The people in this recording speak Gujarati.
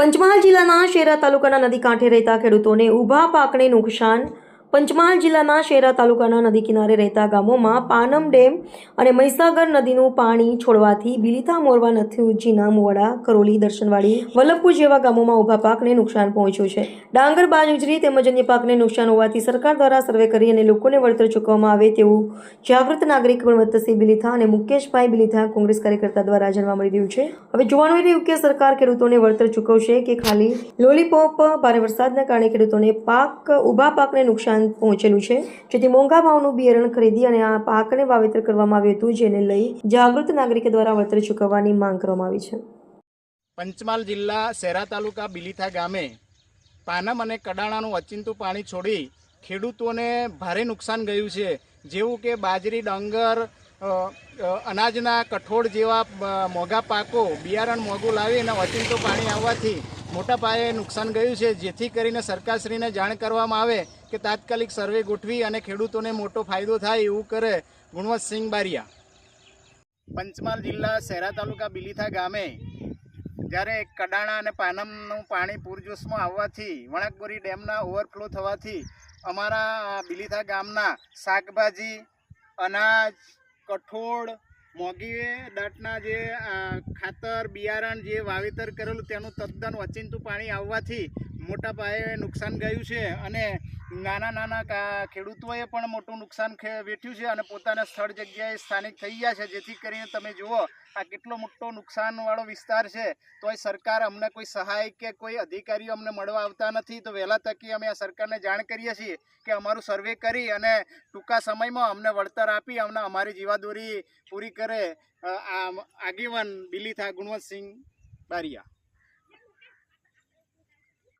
પંચમહાલ જિલ્લાના શેરા તાલુકાના નદી કાંઠે રહેતા ખેડૂતોને ઊભા પાકને નુકસાન પંચમહાલ જિલ્લાના શેરા તાલુકાના નદી કિનારે રહેતા ગામોમાં પાનમ ડેમ અને મહીસાગર નદીનું પાણી છોડવાથી બિલીથા મોરવા નથુજીના મોવાડા, કરોલી, દર્શનવાડી, વલ્લભપુર જેવા ગામોમાં ઊભા પાકને નુકસાન પહોંચ્યું છે. ડાંગર, બાજુજરી તેમજ અન્ય પાકને નુકસાન હોવાથી સરકાર દ્વારા સર્વે કરી અને લોકોને વળતર ચૂકવવામાં આવે તેવું જાગૃત નાગરિક ગુણવત્તસિંહ બિલીથા અને મુકેશભાઈ બિલીથા કોંગ્રેસ કાર્યકર્તા દ્વારા જાણવા મળી રહ્યું છે. હવે જોવાનું એ રહ્યું કે સરકાર ખેડૂતોને વળતર ચૂકવશે કે ખાલી લોલીપોપ, ભારે વરસાદના કારણે ખેડૂતોને પાક, ઊભા પાકને નુકસાન પહોંચેલું છે. જેથી મોંઘા ભાવનું બિયારણ ખરીદી અને આ પાકને વાવેતર કરવામાં આવ્યું હતું, જેને લઈ જાગૃત નાગરિકો દ્વારા વળતર ચૂકવવાની માંગ કરવામાં આવી છે. પંચમહાલ જિલ્લા શેરા તાલુકા બિલીથા ગામે પાનમ અને કડાણાનું અચિંતું પાણી છોડી ખેડૂતોને ભારે નુકસાન ગયું છે. જેવું કે બાજરી, ડાંગર અનાજના કઠોળ જેવા મોંઘા પાકો, બિયારણ મોંઘું લાવી અને અચિંતું પાણી આવવાથી મોટા પાયે નુકસાન ગયું છે. જેથી કરીને સરકારશ્રીને જાણ કરવામાં આવે કે તાત્કાલિક સર્વે ગોઠવી અને ખેડૂતોને મોટો ફાયદો થાય એવું કરે ગુણવંતસિંહ બારિયા. પંચમહાલ જિલ્લા શહેરા તાલુકા બિલીથા ગામે જ્યારે કડાણા અને પાનમનું પાણી પૂરજોશમાં આવવાથી વણાકબોરી ડેમના ઓવરફ્લો થવાથી અમારા બિલીથા ગામના શાકભાજી, અનાજ, કઠોળ મોગી દાંતના જે ખાતર, બિયારણ જે વાવેતર કરેલું તેનું તદ્દન ઓચિંતું પાણી આવવાથી મોટા પાયે નુકસાન ગયું છે. અને નાના નાના ખેડૂતોએ પણ મોટું નુકસાન વેઠ્યું છે અને પોતાના સ્થળ જગ્યાએ સ્થાનિક થઈ ગયા છે. જેથી કરીને તમે જુઓ, આ કેટલો મોટો નુકસાનવાળો વિસ્તાર છે. તો એ સરકાર અમને કોઈ સહાય કે કોઈ અધિકારીઓ અમને મળવા આવતા નથી. તો વહેલા તકી અમે આ સરકારને જાણ કરીએ છીએ કે અમારું સર્વે કરી અને ટૂંકા સમયમાં અમને વળતર આપી અમને અમારી જીવાદોરી પૂરી કરે. આ આગેવાન બિલીથા ગુણવંતસિંહ બારિયા.